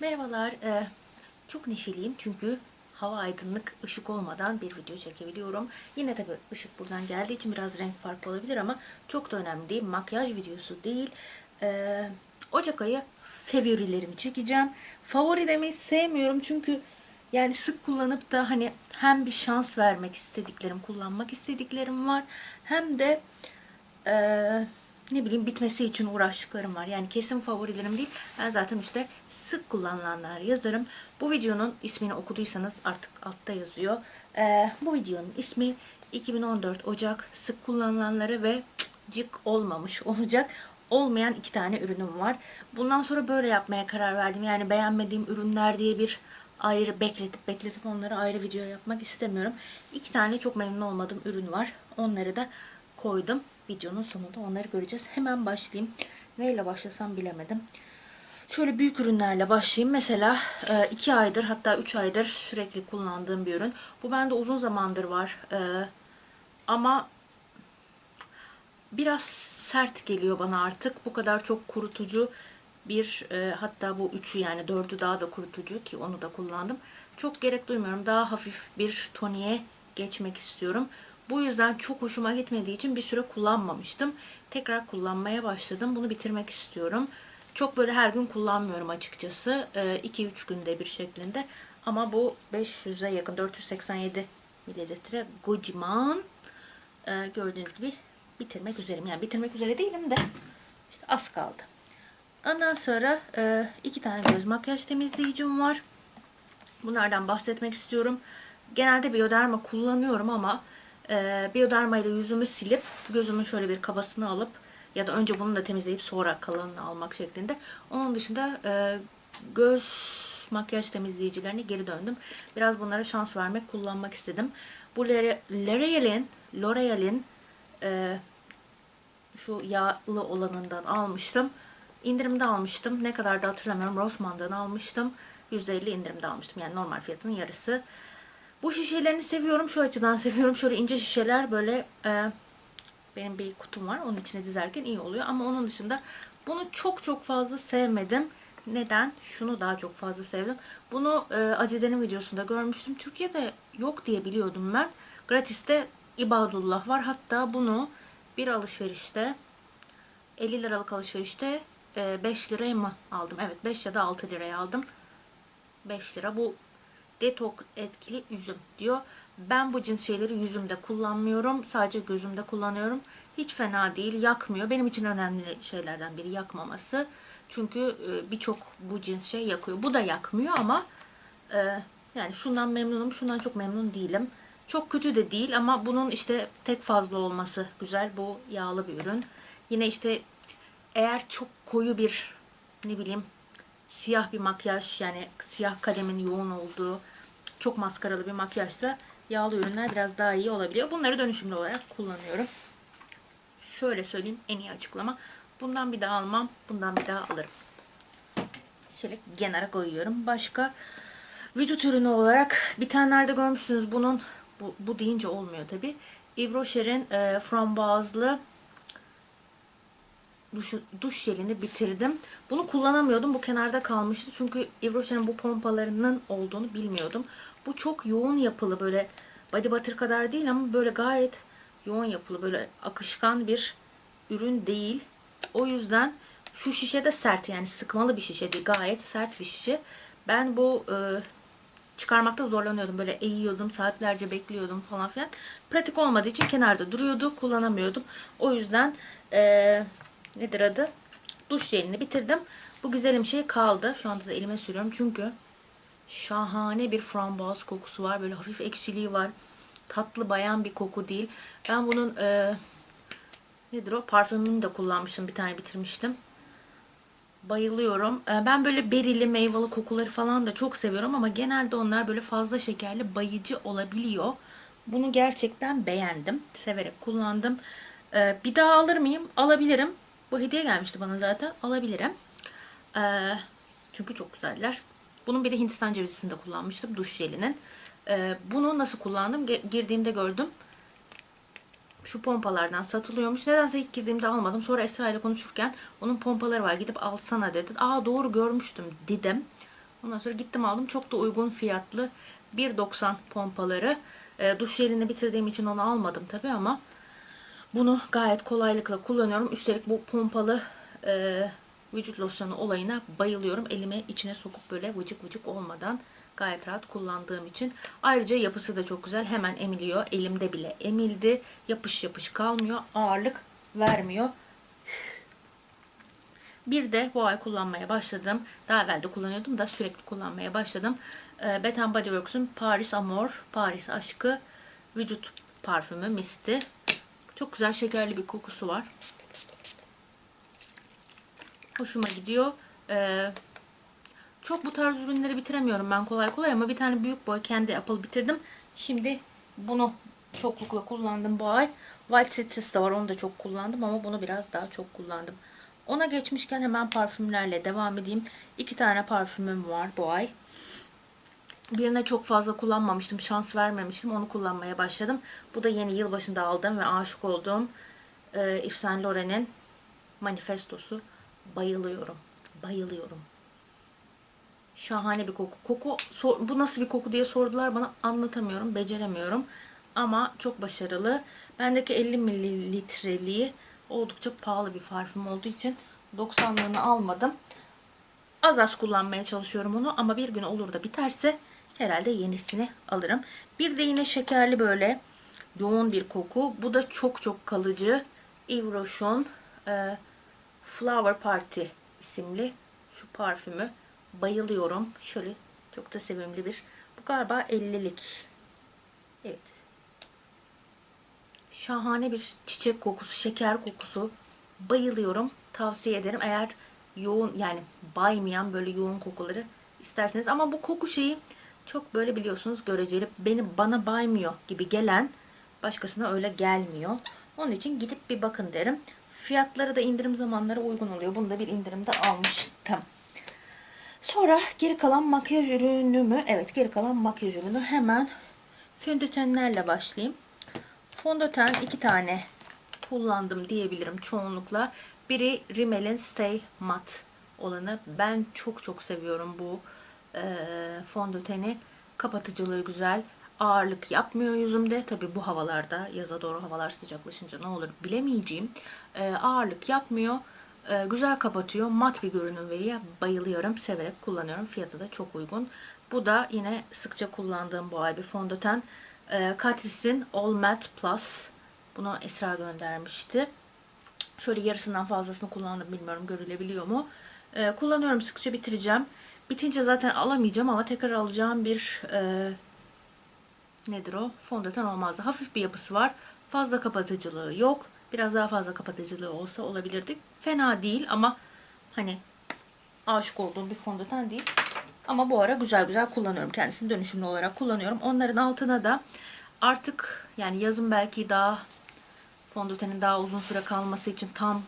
Merhabalar. Ee, çok neşeliyim çünkü hava aydınlık, ışık olmadan bir video çekebiliyorum. Yine tabi ışık buradan geldiği için biraz renk farkı olabilir ama çok da önemli değil. Makyaj videosu değil. Ee, Ocak ayı favorilerimi çekeceğim. Favori demeyi sevmiyorum çünkü yani sık kullanıp da hani hem bir şans vermek istediklerim, kullanmak istediklerim var. Hem de eee, ne bileyim bitmesi için uğraştıklarım var. Yani kesin favorilerim değil. Ben zaten işte sık kullanılanlar yazarım. Bu videonun ismini okuduysanız artık altta yazıyor. Eee, bu videonun ismi 2014 Ocak sık kullanılanları ve cık olmamış olacak. Olmayan iki tane ürünüm var. Bundan sonra böyle yapmaya karar verdim. Yani beğenmediğim ürünler diye bir ayrı bekletip bekletip onları ayrı video yapmak istemiyorum. İki tane çok memnun olmadığım ürün var. Onları da koydum. Videonun sonunda onları göreceğiz. Hemen başlayayım. Neyle başlasam bilemedim. Şöyle büyük ürünlerle başlayayım. Mesela 2 aydır hatta 3 aydır sürekli kullandığım bir ürün. Bu bende uzun zamandır var. E, ama biraz sert geliyor bana artık. Bu kadar çok kurutucu bir e, hatta bu üçü yani dördü daha da kurutucu ki onu da kullandım. Çok gerek duymuyorum. Daha hafif bir toniğe geçmek istiyorum. Bu yüzden çok hoşuma gitmediği için bir süre kullanmamıştım. Tekrar kullanmaya başladım. Bunu bitirmek istiyorum. Çok böyle her gün kullanmıyorum açıkçası. 2-3 günde bir şeklinde. Ama bu 500'e yakın 487 mililitre Gojiman e, gördüğünüz gibi bitirmek üzereyim. Yani bitirmek üzere değilim de işte az kaldı. Ondan sonra e, iki tane göz makyaj temizleyicim var. Bunlardan bahsetmek istiyorum. Genelde Bioderma kullanıyorum ama e, Bioderma ile yüzümü silip gözümün şöyle bir kabasını alıp ya da önce bunu da temizleyip sonra kalanını almak şeklinde. Onun dışında e, göz makyaj temizleyicilerine geri döndüm. Biraz bunlara şans vermek, kullanmak istedim. Bu L'Oreal- L'Oreal'in L'Oreal'in e, şu yağlı olanından almıştım. İndirimde almıştım. Ne kadar da hatırlamıyorum. Rossmann'dan almıştım. %50 indirimde almıştım. Yani normal fiyatının yarısı. Bu şişelerini seviyorum. Şu açıdan seviyorum. Şöyle ince şişeler böyle e, benim bir kutum var. Onun içine dizerken iyi oluyor. Ama onun dışında bunu çok çok fazla sevmedim. Neden? Şunu daha çok fazla sevdim. Bunu e, Acide'nin videosunda görmüştüm. Türkiye'de yok diye biliyordum ben. Gratis'te İbadullah var. Hatta bunu bir alışverişte 50 liralık alışverişte e, 5 liraya mı aldım? Evet 5 ya da 6 liraya aldım. 5 lira. Bu detoks etkili üzüm diyor. Ben bu cins şeyleri yüzümde kullanmıyorum. Sadece gözümde kullanıyorum. Hiç fena değil. Yakmıyor. Benim için önemli şeylerden biri yakmaması. Çünkü e, birçok bu cins şey yakıyor. Bu da yakmıyor ama e, yani şundan memnunum. Şundan çok memnun değilim. Çok kötü de değil ama bunun işte tek fazla olması güzel. Bu yağlı bir ürün. Yine işte eğer çok koyu bir ne bileyim siyah bir makyaj yani siyah kalemin yoğun olduğu çok maskaralı bir makyajsa yağlı ürünler biraz daha iyi olabiliyor. Bunları dönüşümlü olarak kullanıyorum. Şöyle söyleyeyim en iyi açıklama. Bundan bir daha almam. Bundan bir daha alırım. Şöyle kenara koyuyorum. Başka vücut ürünü olarak bir tanelerde görmüşsünüz bunun bu, bu deyince olmuyor tabi. Yves Rocher'in e, frambuazlı duş, duş jelini bitirdim. Bunu kullanamıyordum. Bu kenarda kalmıştı. Çünkü Yves bu pompalarının olduğunu bilmiyordum. Bu çok yoğun yapılı böyle body butter kadar değil ama böyle gayet yoğun yapılı böyle akışkan bir ürün değil. O yüzden şu şişe de sert yani sıkmalı bir şişe değil. Gayet sert bir şişe. Ben bu e, çıkarmakta zorlanıyordum. Böyle eğiyordum, saatlerce bekliyordum falan filan. Pratik olmadığı için kenarda duruyordu, kullanamıyordum. O yüzden e, nedir adı? Duş jelini bitirdim. Bu güzelim şey kaldı. Şu anda da elime sürüyorum çünkü şahane bir frambuaz kokusu var. Böyle hafif ekşiliği var. Tatlı bayan bir koku değil. Ben bunun e, nedir o? Parfümünü de kullanmıştım. Bir tane bitirmiştim. Bayılıyorum. Ee, Ben böyle berili, meyveli kokuları falan da çok seviyorum ama genelde onlar böyle fazla şekerli, bayıcı olabiliyor. Bunu gerçekten beğendim. Severek kullandım. Ee, Bir daha alır mıyım? Alabilirim. Bu hediye gelmişti bana zaten. Alabilirim. Ee, Çünkü çok güzeller. Bunun bir de Hindistan cevizini de kullanmıştım. Duş jelinin. Ee, Bunu nasıl kullandım? Girdiğimde gördüm şu pompalardan satılıyormuş. Nedense ilk girdiğimde almadım. Sonra Esra ile konuşurken onun pompaları var gidip alsana dedi. Aa doğru görmüştüm dedim. Ondan sonra gittim aldım. Çok da uygun fiyatlı. 1.90 pompaları. E, duş jelini bitirdiğim için onu almadım tabi ama bunu gayet kolaylıkla kullanıyorum. Üstelik bu pompalı e, vücut losyonu olayına bayılıyorum. Elime içine sokup böyle vıcık vıcık olmadan gayet rahat kullandığım için. Ayrıca yapısı da çok güzel. Hemen emiliyor. Elimde bile emildi. Yapış yapış kalmıyor. Ağırlık vermiyor. Bir de bu ay kullanmaya başladım. Daha evvel de kullanıyordum da sürekli kullanmaya başladım. Ee, Bath Body Works'un Paris Amour, Paris Aşkı vücut parfümü misti. Çok güzel şekerli bir kokusu var. Hoşuma gidiyor. Ee, çok bu tarz ürünleri bitiremiyorum ben kolay kolay ama bir tane büyük boy kendi Apple bitirdim. Şimdi bunu çoklukla kullandım bu ay. White Citrus da var onu da çok kullandım ama bunu biraz daha çok kullandım. Ona geçmişken hemen parfümlerle devam edeyim. İki tane parfümüm var bu ay. Birine çok fazla kullanmamıştım. Şans vermemiştim. Onu kullanmaya başladım. Bu da yeni yılbaşında aldığım ve aşık olduğum e, Yves Saint Laurent'in manifestosu. Bayılıyorum. Bayılıyorum. Şahane bir koku. Koku sor, bu nasıl bir koku diye sordular bana. Anlatamıyorum. Beceremiyorum. Ama çok başarılı. Bendeki 50 mililitreliği oldukça pahalı bir parfüm olduğu için 90'lığını almadım. Az az kullanmaya çalışıyorum onu ama bir gün olur da biterse herhalde yenisini alırım. Bir de yine şekerli böyle yoğun bir koku. Bu da çok çok kalıcı. Yves Rochon e, Flower Party isimli şu parfümü. Bayılıyorum. Şöyle çok da sevimli bir. Bu galiba 50'lik. Evet. Şahane bir çiçek kokusu, şeker kokusu. Bayılıyorum. Tavsiye ederim. Eğer yoğun yani baymayan böyle yoğun kokuları isterseniz. Ama bu koku şeyi çok böyle biliyorsunuz göreceli. Beni bana baymıyor gibi gelen başkasına öyle gelmiyor. Onun için gidip bir bakın derim. Fiyatları da indirim zamanları uygun oluyor. Bunu da bir indirimde almıştım. Sonra geri kalan makyaj ürünümü, evet geri kalan makyaj ürünü hemen fondötenlerle başlayayım. Fondöten iki tane kullandım diyebilirim çoğunlukla. Biri Rimmel'in Stay Matte olanı. Ben çok çok seviyorum bu e, fondöteni. Kapatıcılığı güzel. Ağırlık yapmıyor yüzümde. Tabi bu havalarda yaza doğru havalar sıcaklaşınca ne olur bilemeyeceğim. E, ağırlık yapmıyor. E, güzel kapatıyor. Mat bir görünüm veriyor. Bayılıyorum. Severek kullanıyorum. Fiyatı da çok uygun. Bu da yine sıkça kullandığım bu ay bir fondöten. E, Catrice'in All Matte Plus. Bunu Esra göndermişti. Şöyle yarısından fazlasını kullandım. Bilmiyorum görülebiliyor mu. E, kullanıyorum. Sıkça bitireceğim. Bitince zaten alamayacağım ama tekrar alacağım bir e, nedir o? Fondöten olmazdı. Hafif bir yapısı var. Fazla kapatıcılığı yok. Biraz daha fazla kapatıcılığı olsa olabilirdi. Fena değil ama hani aşık olduğum bir fondöten değil. Ama bu ara güzel güzel kullanıyorum. Kendisini dönüşümlü olarak kullanıyorum. Onların altına da artık yani yazın belki daha fondötenin daha uzun süre kalması için tam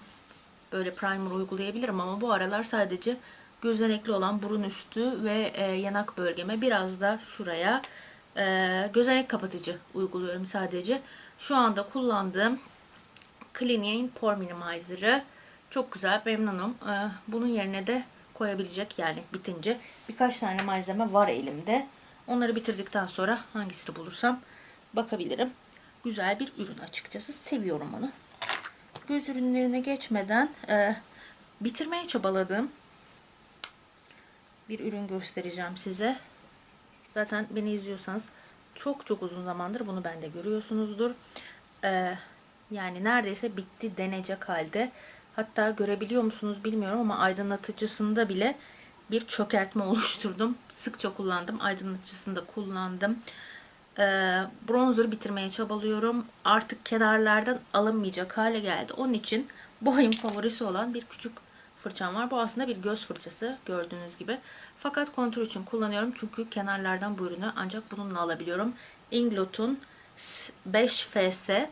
böyle primer uygulayabilirim ama bu aralar sadece gözenekli olan burun üstü ve e, yanak bölgeme biraz da şuraya e, gözenek kapatıcı uyguluyorum sadece. Şu anda kullandığım Clinique Pore Minimizer'ı çok güzel memnunum. E, bunun yerine de koyabilecek yani bitince birkaç tane malzeme var elimde. Onları bitirdikten sonra hangisini bulursam bakabilirim. Güzel bir ürün açıkçası. Seviyorum onu. Göz ürünlerine geçmeden e, bitirmeye çabaladığım bir ürün göstereceğim size. Zaten beni izliyorsanız çok çok uzun zamandır bunu bende görüyorsunuzdur. Ee, yani neredeyse bitti denecek halde. Hatta görebiliyor musunuz bilmiyorum ama aydınlatıcısında bile bir çökertme oluşturdum. Sıkça kullandım. Aydınlatıcısında kullandım. Ee, bronzer bitirmeye çabalıyorum. Artık kenarlardan alınmayacak hale geldi. Onun için bu ayın favorisi olan bir küçük fırçam var. Bu aslında bir göz fırçası gördüğünüz gibi. Fakat kontrol için kullanıyorum. Çünkü kenarlardan bu ürünü ancak bununla alabiliyorum. Inglot'un 5FS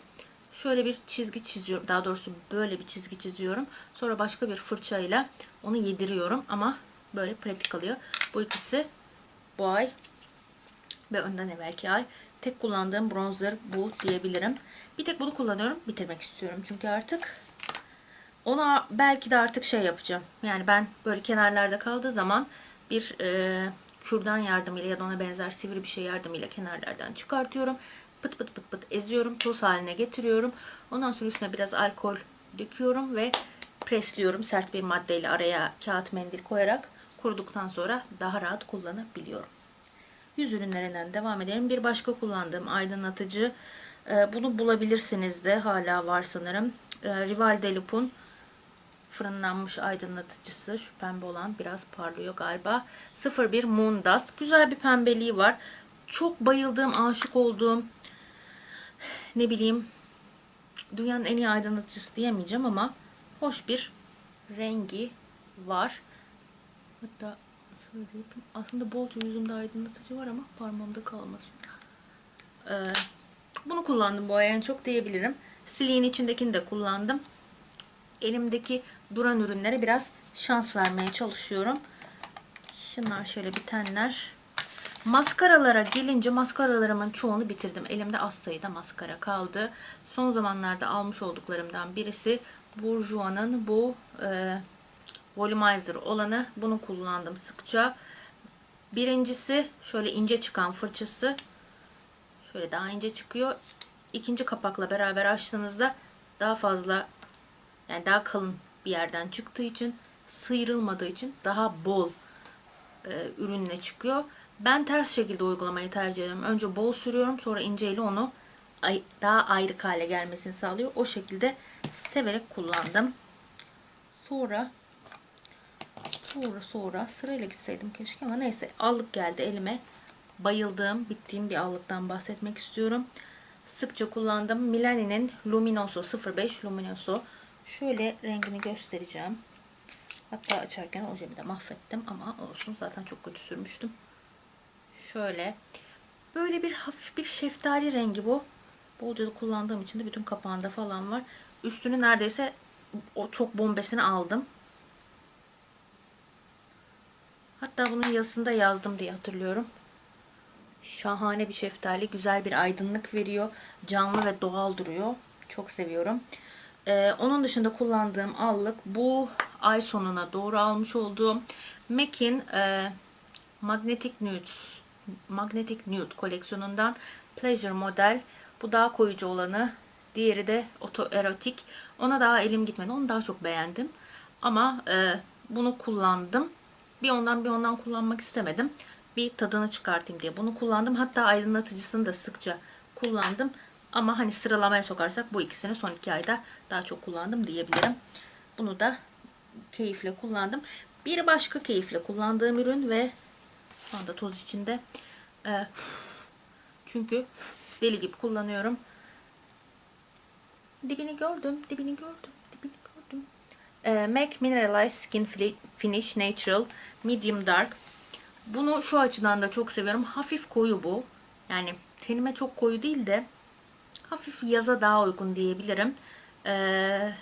şöyle bir çizgi çiziyorum. Daha doğrusu böyle bir çizgi çiziyorum. Sonra başka bir fırçayla onu yediriyorum. Ama böyle pratik kalıyor. Bu ikisi bu ay ve önden evvelki ay tek kullandığım bronzer bu diyebilirim. Bir tek bunu kullanıyorum. Bitirmek istiyorum. Çünkü artık ona belki de artık şey yapacağım. Yani ben böyle kenarlarda kaldığı zaman bir e, kürdan yardımıyla ya da ona benzer sivri bir şey yardımıyla kenarlardan çıkartıyorum. Pıt pıt pıt pıt eziyorum. Toz haline getiriyorum. Ondan sonra üstüne biraz alkol döküyorum ve presliyorum. Sert bir maddeyle araya kağıt mendil koyarak kuruduktan sonra daha rahat kullanabiliyorum. Yüz ürünlerinden devam edelim. Bir başka kullandığım aydınlatıcı. e, Bunu bulabilirsiniz de hala var sanırım. E, Rival de Loup'un fırınlanmış aydınlatıcısı. Şu pembe olan biraz parlıyor galiba. 01 Moon Dust. Güzel bir pembeliği var. Çok bayıldığım, aşık olduğum ne bileyim dünyanın en iyi aydınlatıcısı diyemeyeceğim ama hoş bir rengi var. Hatta şöyle yapayım. Aslında bolca yüzümde aydınlatıcı var ama parmağımda kalmasın. Ee, bunu kullandım bu ay en çok diyebilirim. Siliğin içindekini de kullandım. Elimdeki duran ürünlere biraz şans vermeye çalışıyorum. Şunlar şöyle bitenler. Maskaralara gelince maskaralarımın çoğunu bitirdim. Elimde az sayıda maskara kaldı. Son zamanlarda almış olduklarımdan birisi Bourjois'ın bu e, Volumizer olanı. Bunu kullandım sıkça. Birincisi şöyle ince çıkan fırçası. Şöyle daha ince çıkıyor. İkinci kapakla beraber açtığınızda daha fazla yani daha kalın bir yerden çıktığı için sıyrılmadığı için daha bol e, ürünle çıkıyor. Ben ters şekilde uygulamayı tercih ediyorum. Önce bol sürüyorum sonra inceyle onu daha ayrık hale gelmesini sağlıyor. O şekilde severek kullandım. Sonra sonra sonra sırayla gitseydim keşke ama neyse allık geldi elime. Bayıldığım, bittiğim bir allıktan bahsetmek istiyorum. Sıkça kullandım. Milani'nin Luminoso 05 Luminoso. Şöyle rengini göstereceğim. Hatta açarken ojemi de mahvettim ama olsun zaten çok kötü sürmüştüm. Şöyle. Böyle bir hafif bir şeftali rengi bu. Bolca da kullandığım için de bütün kapağında falan var. Üstünü neredeyse o çok bombesini aldım. Hatta bunun yazısında yazdım diye hatırlıyorum. Şahane bir şeftali. Güzel bir aydınlık veriyor. Canlı ve doğal duruyor. Çok seviyorum. Ee, onun dışında kullandığım allık bu ay sonuna doğru almış olduğum MAC'in e, Magnetic Nude Magnetic Nude koleksiyonundan Pleasure model. Bu daha koyucu olanı. Diğeri de Auto Erotik. Ona daha elim gitmedi. Onu daha çok beğendim. Ama e, bunu kullandım. Bir ondan bir ondan kullanmak istemedim. Bir tadını çıkartayım diye bunu kullandım. Hatta aydınlatıcısını da sıkça kullandım. Ama hani sıralamaya sokarsak bu ikisini son iki ayda daha çok kullandım diyebilirim. Bunu da keyifle kullandım. Bir başka keyifle kullandığım ürün ve şu anda toz içinde. Ee, çünkü deli gibi kullanıyorum. Dibini gördüm, dibini gördüm, dibini gördüm. Ee, MAC Mineralized Skin Finish Natural Medium Dark. Bunu şu açıdan da çok seviyorum. Hafif koyu bu. Yani tenime çok koyu değil de hafif yaza daha uygun diyebilirim. Ee,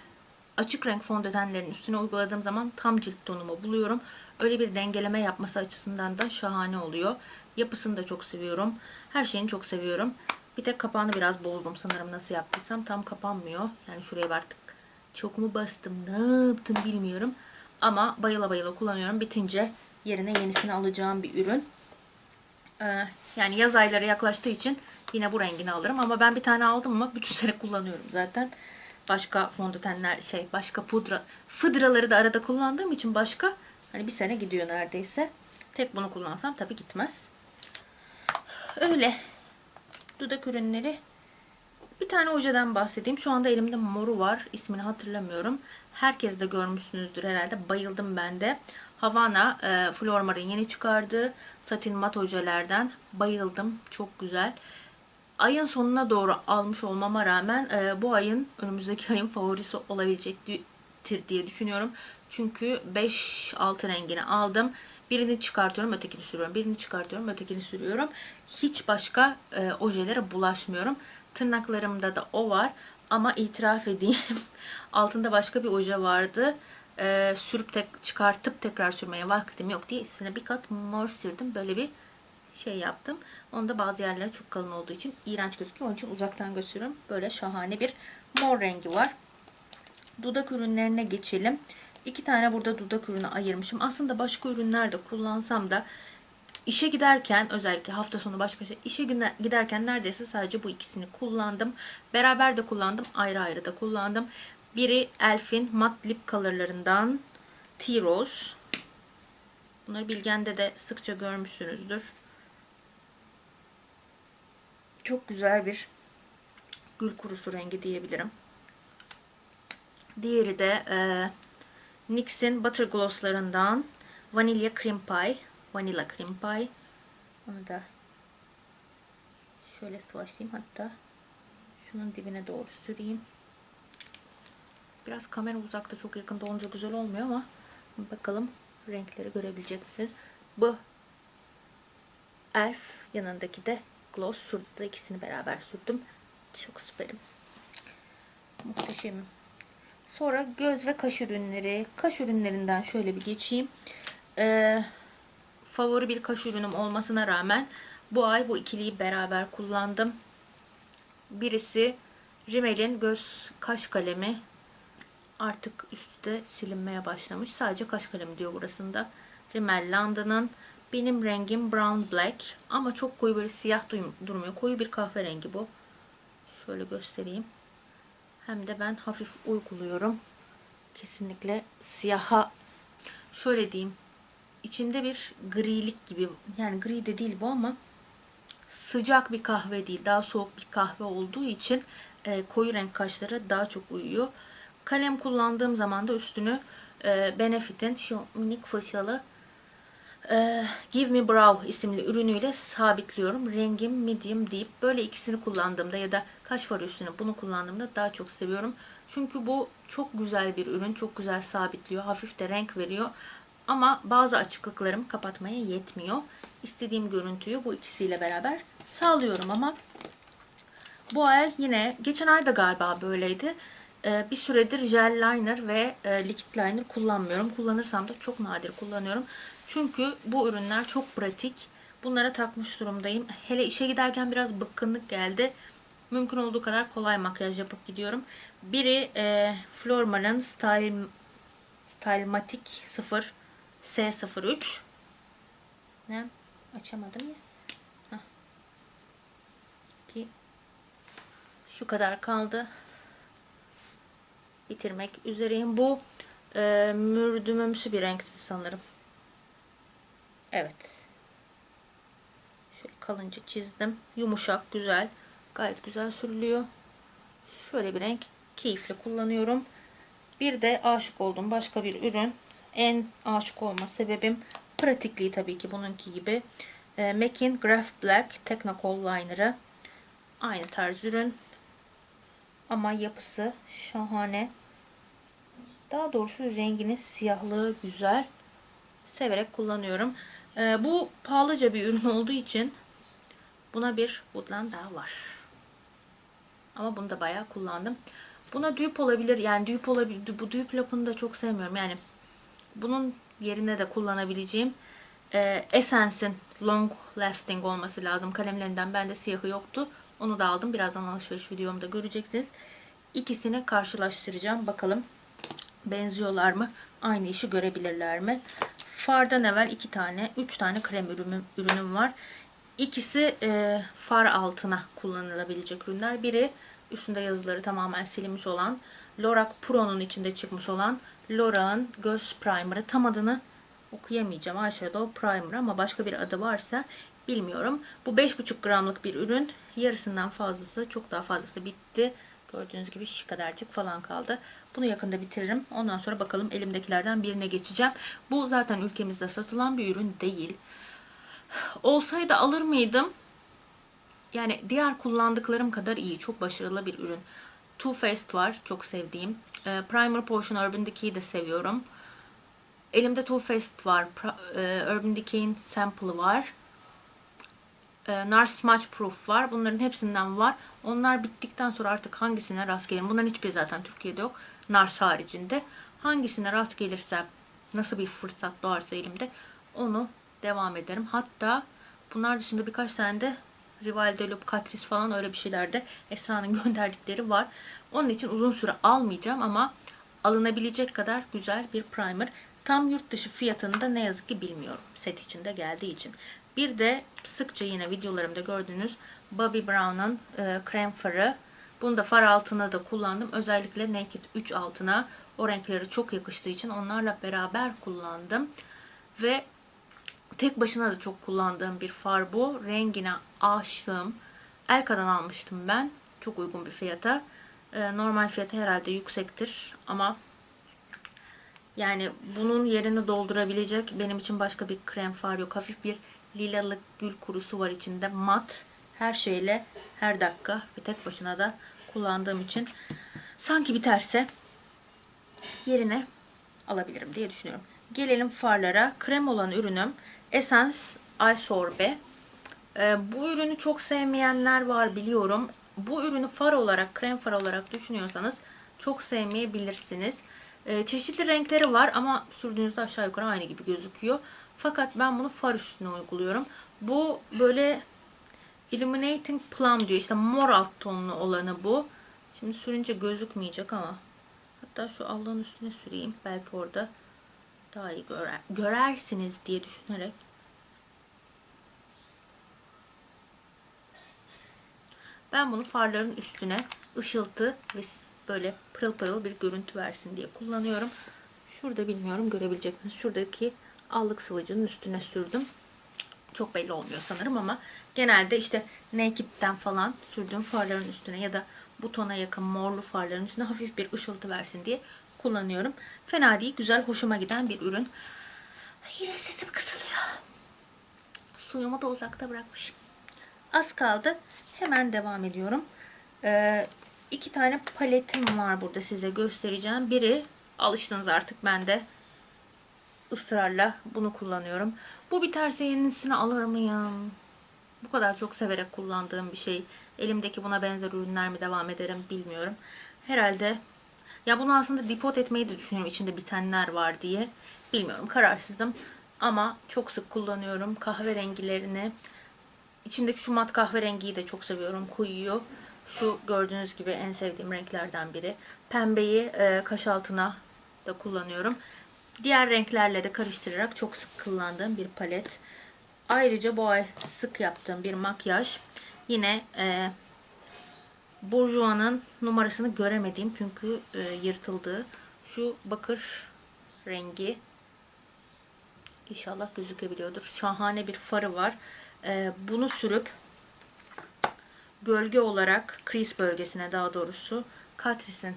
açık renk fondötenlerin üstüne uyguladığım zaman tam cilt tonumu buluyorum. Öyle bir dengeleme yapması açısından da şahane oluyor. Yapısını da çok seviyorum. Her şeyini çok seviyorum. Bir tek kapağını biraz bozdum sanırım nasıl yaptıysam. Tam kapanmıyor. Yani şuraya artık çok mu bastım ne yaptım bilmiyorum. Ama bayıla bayıla kullanıyorum. Bitince yerine yenisini alacağım bir ürün. Ee, yani yaz ayları yaklaştığı için yine bu rengini alırım. Ama ben bir tane aldım mı bütün sene kullanıyorum zaten. Başka fondötenler şey başka pudra fıdraları da arada kullandığım için başka hani bir sene gidiyor neredeyse. Tek bunu kullansam tabii gitmez. Öyle. Dudak ürünleri. Bir tane ojeden bahsedeyim. Şu anda elimde moru var. İsmini hatırlamıyorum. Herkes de görmüşsünüzdür herhalde. Bayıldım ben de. Havana e, Flormar'ın yeni çıkardığı satin mat ojelerden bayıldım. Çok güzel. Ayın sonuna doğru almış olmama rağmen e, bu ayın önümüzdeki ayın favorisi olabilecektir diye düşünüyorum. Çünkü 5-6 rengini aldım. Birini çıkartıyorum, ötekini sürüyorum. Birini çıkartıyorum, ötekini sürüyorum. Hiç başka e, ojelere bulaşmıyorum. Tırnaklarımda da o var. Ama itiraf edeyim. Altında başka bir oje vardı. E, sürüp tek, çıkartıp tekrar sürmeye vaktim yok diye üstüne bir kat mor sürdüm. Böyle bir şey yaptım. Onu da bazı yerler çok kalın olduğu için iğrenç gözüküyor. Onun için uzaktan gösteriyorum. Böyle şahane bir mor rengi var. Dudak ürünlerine geçelim. iki tane burada dudak ürünü ayırmışım. Aslında başka ürünler de kullansam da işe giderken özellikle hafta sonu başka şey işe giderken neredeyse sadece bu ikisini kullandım. Beraber de kullandım, ayrı ayrı da kullandım. Biri Elf'in Matte Lip Color'larından T-Rose. Bunları Bilgen'de de sıkça görmüşsünüzdür. Çok güzel bir gül kurusu rengi diyebilirim. Diğeri de e, NYX'in Butter Gloss'larından Vanilla Cream Pie. Vanilla Cream Pie. Onu da şöyle sıvaşlayayım hatta şunun dibine doğru süreyim. Biraz kamera uzakta çok yakında olunca güzel olmuyor ama bakalım renkleri görebilecek misiniz? Bu Elf yanındaki de gloss. Şurada da ikisini beraber sürdüm. Çok süperim. Muhteşemim. Sonra göz ve kaş ürünleri. Kaş ürünlerinden şöyle bir geçeyim. Ee, favori bir kaş ürünüm olmasına rağmen bu ay bu ikiliyi beraber kullandım. Birisi Rimmel'in göz kaş kalemi. Artık üstü de silinmeye başlamış. Sadece kaş kalemi diyor burasında. Rimmel London'ın. Benim rengim brown black. Ama çok koyu böyle siyah durmuyor. Koyu bir kahverengi bu. Şöyle göstereyim. Hem de ben hafif uyguluyorum. Kesinlikle siyaha şöyle diyeyim. İçinde bir grilik gibi yani gri de değil bu ama sıcak bir kahve değil. Daha soğuk bir kahve olduğu için e, koyu renk kaşlara daha çok uyuyor. Kalem kullandığım zaman da üstünü e, Benefit'in şu minik fırçalı e, Give Me Brow isimli ürünüyle sabitliyorum. Rengim medium deep. Böyle ikisini kullandığımda ya da kaş farı üstüne bunu kullandığımda daha çok seviyorum. Çünkü bu çok güzel bir ürün. Çok güzel sabitliyor. Hafif de renk veriyor. Ama bazı açıklıklarım kapatmaya yetmiyor. İstediğim görüntüyü bu ikisiyle beraber sağlıyorum ama bu ay yine geçen ay da galiba böyleydi. Ee, bir süredir gel liner ve e, liquid liner kullanmıyorum. Kullanırsam da çok nadir kullanıyorum. Çünkü bu ürünler çok pratik. Bunlara takmış durumdayım. Hele işe giderken biraz bıkkınlık geldi. Mümkün olduğu kadar kolay makyaj yapıp gidiyorum. Biri e, Flormal'ın Style, Stylematic 0 S03 ne? Açamadım ya. Ki şu kadar kaldı. Bitirmek üzereyim. Bu e, mürdümümsü bir renkti sanırım. Evet. Şöyle kalınca çizdim. Yumuşak, güzel. Gayet güzel sürülüyor. Şöyle bir renk. Keyifle kullanıyorum. Bir de aşık oldum başka bir ürün. En aşık olma sebebim pratikliği tabii ki bununki gibi. E, MAC'in Graph Black Technical Liner'ı. Aynı tarz ürün. Ama yapısı şahane. Daha doğrusu renginin siyahlığı güzel. Severek kullanıyorum. Ee, bu pahalıca bir ürün olduğu için buna bir Woodland daha var. Ama bunu da bayağı kullandım. Buna dupe olabilir. Yani dupe olabilir. Bu dupe lapını da çok sevmiyorum. Yani bunun yerine de kullanabileceğim e, Essence'in long lasting olması lazım. Kalemlerinden bende siyahı yoktu. Onu da aldım. Birazdan alışveriş videomda göreceksiniz. İkisini karşılaştıracağım. Bakalım benziyorlar mı? Aynı işi görebilirler mi? Fardan evvel iki tane, üç tane krem ürünüm, ürünüm var. İkisi e, far altına kullanılabilecek ürünler. Biri üstünde yazıları tamamen silinmiş olan Lorac Pro'nun içinde çıkmış olan Lorac'ın göz primer'ı. Tam adını okuyamayacağım. Eyeshadow Primer ama başka bir adı varsa bilmiyorum. Bu 5,5 gramlık bir ürün. Yarısından fazlası, çok daha fazlası bitti. Gördüğünüz gibi şu kadarcık falan kaldı. Bunu yakında bitiririm. Ondan sonra bakalım elimdekilerden birine geçeceğim. Bu zaten ülkemizde satılan bir ürün değil. Olsaydı alır mıydım? Yani diğer kullandıklarım kadar iyi. Çok başarılı bir ürün. Too Faced var. Çok sevdiğim. E, Primer Portion Urban Decay'i de seviyorum. Elimde Too Faced var. E, Urban Decay'in sample'ı var. E, Smudge Proof var. Bunların hepsinden var. Onlar bittikten sonra artık hangisine rast gelirim? Bunların hiçbiri zaten Türkiye'de yok. Nars haricinde. Hangisine rast gelirse, nasıl bir fırsat doğarsa elimde onu devam ederim. Hatta bunlar dışında birkaç tane de Rival de Loup, Catrice falan öyle bir şeyler de Esra'nın gönderdikleri var. Onun için uzun süre almayacağım ama alınabilecek kadar güzel bir primer. Tam yurt dışı fiyatını da ne yazık ki bilmiyorum. Set içinde geldiği için. Bir de sıkça yine videolarımda gördüğünüz Bobbi Brown'un e, krem farı. Bunu da far altına da kullandım. Özellikle Naked 3 altına o renkleri çok yakıştığı için onlarla beraber kullandım. Ve tek başına da çok kullandığım bir far bu. Rengine aşığım. Elka'dan almıştım ben. Çok uygun bir fiyata. E, normal fiyatı herhalde yüksektir ama yani bunun yerini doldurabilecek benim için başka bir krem far yok. Hafif bir lilalık gül kurusu var içinde. Mat her şeyle her dakika ve tek başına da kullandığım için sanki biterse yerine alabilirim diye düşünüyorum. Gelelim farlara. Krem olan ürünüm Essence Eye Sorbe. Ee, bu ürünü çok sevmeyenler var biliyorum. Bu ürünü far olarak, krem far olarak düşünüyorsanız çok sevmeyebilirsiniz. Ee, çeşitli renkleri var ama sürdüğünüzde aşağı yukarı aynı gibi gözüküyor. Fakat ben bunu far üstüne uyguluyorum. Bu böyle Illuminating Plum diyor. İşte mor alt tonlu olanı bu. Şimdi sürünce gözükmeyecek ama hatta şu allığın üstüne süreyim. Belki orada daha iyi görer, görersiniz diye düşünerek. Ben bunu farların üstüne ışıltı ve böyle pırıl pırıl bir görüntü versin diye kullanıyorum. Şurada bilmiyorum görebilecek misiniz? Şuradaki allık sıvacının üstüne sürdüm. Çok belli olmuyor sanırım ama genelde işte Naked'den falan sürdüğüm farların üstüne ya da butona yakın morlu farların üstüne hafif bir ışıltı versin diye kullanıyorum. Fena değil, güzel, hoşuma giden bir ürün. Yine sesim kısılıyor. Suyumu da uzakta bırakmışım. Az kaldı. Hemen devam ediyorum. Ee, iki tane paletim var burada size göstereceğim. Biri alıştınız artık ben de ısrarla bunu kullanıyorum. Bu biterse yenisini alır mıyım? Bu kadar çok severek kullandığım bir şey. Elimdeki buna benzer ürünler mi devam ederim bilmiyorum. Herhalde ya bunu aslında depot etmeyi de düşünüyorum içinde bitenler var diye. Bilmiyorum kararsızdım. Ama çok sık kullanıyorum kahverengilerini. İçindeki şu mat kahverengiyi de çok seviyorum. Koyuyor. Şu gördüğünüz gibi en sevdiğim renklerden biri. Pembeyi e, kaş altına da kullanıyorum. Diğer renklerle de karıştırarak çok sık kullandığım bir palet. Ayrıca bu ay sık yaptığım bir makyaj. Yine e, Bourjois'ın numarasını göremediğim çünkü e, yırtıldı. Şu bakır rengi İnşallah gözükebiliyordur. Şahane bir farı var. E, bunu sürüp gölge olarak crease bölgesine daha doğrusu Catrice'in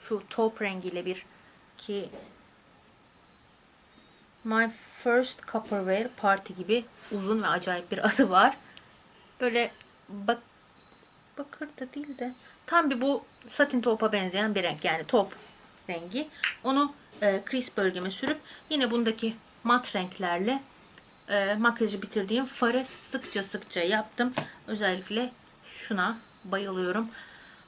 şu top rengiyle bir ki My First Copperware Party gibi uzun ve acayip bir adı var. Böyle bak bakır da değil de tam bir bu satin topa benzeyen bir renk yani top rengi. Onu e, crease bölgeme sürüp yine bundaki mat renklerle e, makyajı bitirdiğim farı sıkça sıkça yaptım. Özellikle şuna bayılıyorum.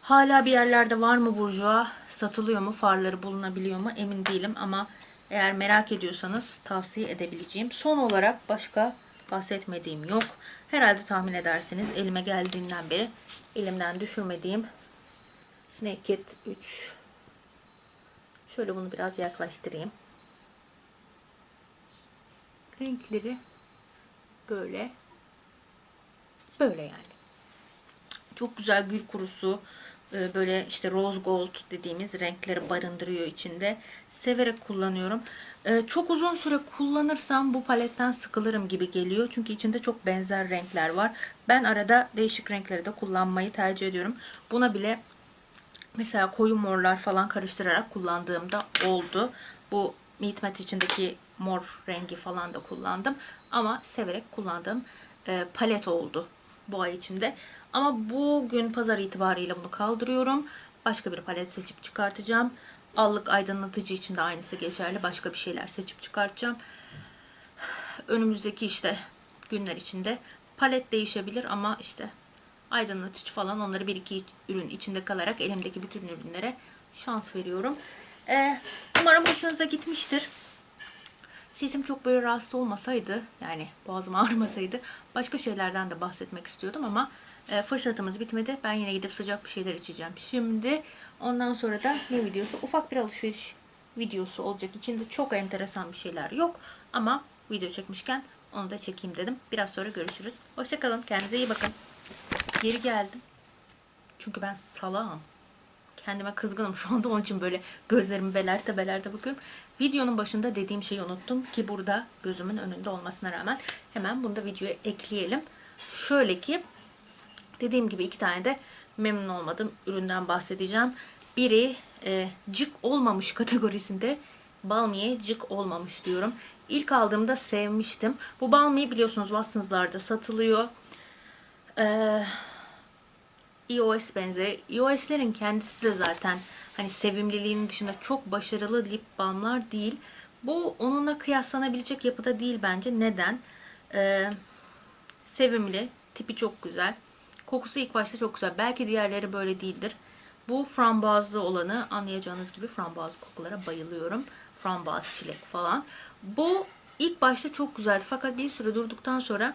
Hala bir yerlerde var mı burjuva? Satılıyor mu? Farları bulunabiliyor mu? Emin değilim ama eğer merak ediyorsanız tavsiye edebileceğim. Son olarak başka bahsetmediğim yok. Herhalde tahmin edersiniz elime geldiğinden beri elimden düşürmediğim Naked 3. Şöyle bunu biraz yaklaştırayım. Renkleri böyle böyle yani. Çok güzel gül kurusu, e, böyle işte rose gold dediğimiz renkleri barındırıyor içinde. Severek kullanıyorum. E, çok uzun süre kullanırsam bu paletten sıkılırım gibi geliyor. Çünkü içinde çok benzer renkler var. Ben arada değişik renkleri de kullanmayı tercih ediyorum. Buna bile mesela koyu morlar falan karıştırarak kullandığımda oldu. Bu Matte içindeki mor rengi falan da kullandım. Ama severek kullandığım e, palet oldu bu ay içinde. Ama bugün pazar itibariyle bunu kaldırıyorum. Başka bir palet seçip çıkartacağım. Allık aydınlatıcı için de aynısı geçerli. Başka bir şeyler seçip çıkartacağım. Önümüzdeki işte günler içinde palet değişebilir ama işte aydınlatıcı falan onları bir iki ürün içinde kalarak elimdeki bütün ürünlere şans veriyorum. Ee, umarım hoşunuza gitmiştir. Sesim çok böyle rahatsız olmasaydı yani boğazım ağrımasaydı başka şeylerden de bahsetmek istiyordum ama E, fırsatımız bitmedi. Ben yine gidip sıcak bir şeyler içeceğim. Şimdi ondan sonra da ne videosu? Ufak bir alışveriş videosu olacak. İçinde çok enteresan bir şeyler yok. Ama video çekmişken onu da çekeyim dedim. Biraz sonra görüşürüz. Hoşçakalın. Kendinize iyi bakın. Geri geldim. Çünkü ben salağım. Kendime kızgınım şu anda onun için böyle gözlerimi belerte belerte bakıyorum. Videonun başında dediğim şeyi unuttum ki burada gözümün önünde olmasına rağmen hemen bunu da videoya ekleyelim. Şöyle ki dediğim gibi iki tane de memnun olmadığım üründen bahsedeceğim. Biri e, cık olmamış kategorisinde Balmiye cık olmamış diyorum. İlk aldığımda sevmiştim. Bu Balmiye biliyorsunuz Watsons'larda satılıyor. Eee iOS benzeri. iOS'lerin kendisi de zaten hani sevimliliğinin dışında çok başarılı lip balmlar değil. Bu onunla kıyaslanabilecek yapıda değil bence. Neden? Ee, sevimli, tipi çok güzel. Kokusu ilk başta çok güzel. Belki diğerleri böyle değildir. Bu frambuazlı olanı anlayacağınız gibi frambuazlı kokulara bayılıyorum. Frambuaz, çilek falan. Bu ilk başta çok güzeldi. Fakat bir süre durduktan sonra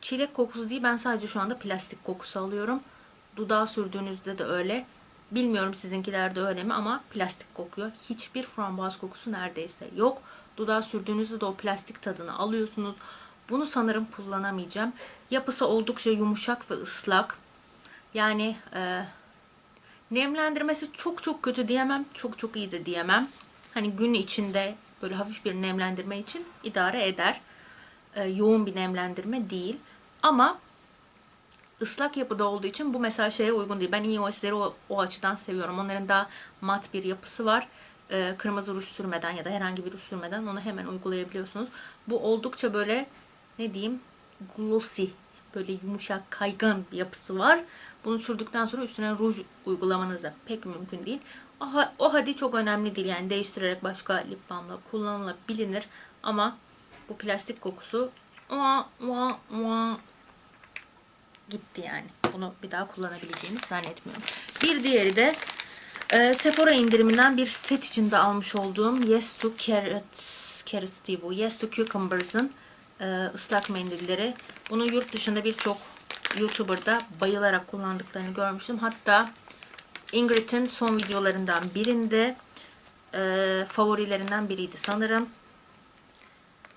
çilek kokusu değil ben sadece şu anda plastik kokusu alıyorum. Dudağa sürdüğünüzde de öyle. Bilmiyorum sizinkilerde öyle mi ama plastik kokuyor. Hiçbir frambuaz kokusu neredeyse yok. Dudağa sürdüğünüzde de o plastik tadını alıyorsunuz. Bunu sanırım kullanamayacağım. Yapısı oldukça yumuşak ve ıslak. Yani e, nemlendirmesi çok çok kötü diyemem. Çok çok iyi de diyemem. Hani gün içinde böyle hafif bir nemlendirme için idare eder. E, yoğun bir nemlendirme değil. Ama ıslak yapıda olduğu için bu mesela şeye uygun değil. Ben iOS'leri o, o açıdan seviyorum. Onların daha mat bir yapısı var. Ee, kırmızı ruj sürmeden ya da herhangi bir ruj sürmeden onu hemen uygulayabiliyorsunuz. Bu oldukça böyle ne diyeyim glossy böyle yumuşak kaygan bir yapısı var. Bunu sürdükten sonra üstüne ruj uygulamanız da pek mümkün değil. O, hadi çok önemli değil. Yani değiştirerek başka lip balmla kullanılabilir. Ama bu plastik kokusu vaa, vaa, vaa, gitti yani. Bunu bir daha kullanabileceğimi zannetmiyorum. Bir diğeri de e, Sephora indiriminden bir set içinde almış olduğum Yes to Carrots, Carrots değil bu. Yes to Cucumbers'ın e, ıslak mendilleri. Bunu yurt dışında birçok YouTuber'da bayılarak kullandıklarını görmüştüm. Hatta Ingrid'in son videolarından birinde e, favorilerinden biriydi sanırım.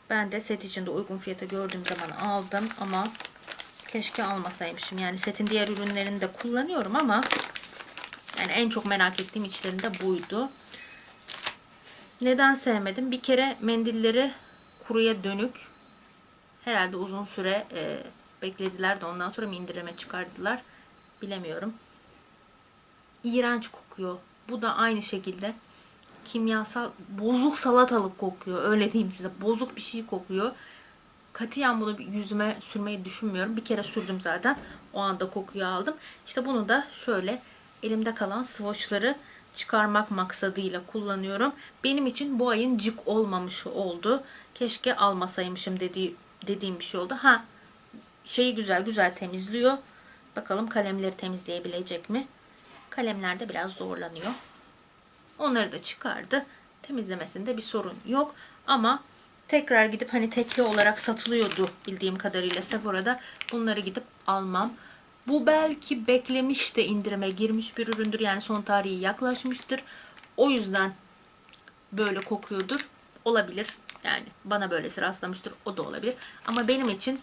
Ben de set içinde uygun fiyata gördüğüm zaman aldım ama keşke almasaymışım. Yani setin diğer ürünlerini de kullanıyorum ama yani en çok merak ettiğim içlerinde buydu. Neden sevmedim? Bir kere mendilleri kuruya dönük. Herhalde uzun süre e, beklediler de ondan sonra mı indirime çıkardılar. Bilemiyorum. İğrenç kokuyor. Bu da aynı şekilde kimyasal bozuk salatalık kokuyor. Öyle diyeyim size. Bozuk bir şey kokuyor. Katiyen bunu yüzüme sürmeyi düşünmüyorum. Bir kere sürdüm zaten. O anda kokuyu aldım. İşte bunu da şöyle elimde kalan swatchları çıkarmak maksadıyla kullanıyorum. Benim için bu ayın cık olmamış oldu. Keşke almasaymışım dediği, dediğim bir şey oldu. Ha şeyi güzel güzel temizliyor. Bakalım kalemleri temizleyebilecek mi? Kalemlerde biraz zorlanıyor. Onları da çıkardı. Temizlemesinde bir sorun yok. Ama tekrar gidip hani tekli olarak satılıyordu bildiğim kadarıyla Sephora'da. Bunları gidip almam. Bu belki beklemiş de indirime girmiş bir üründür. Yani son tarihi yaklaşmıştır. O yüzden böyle kokuyordur. Olabilir. Yani bana böylesi rastlamıştır. O da olabilir. Ama benim için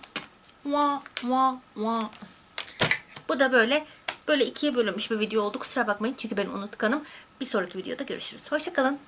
bu da böyle böyle ikiye bölünmüş bir video oldu. Kusura bakmayın çünkü ben unutkanım. Bir sonraki videoda görüşürüz. Hoşçakalın.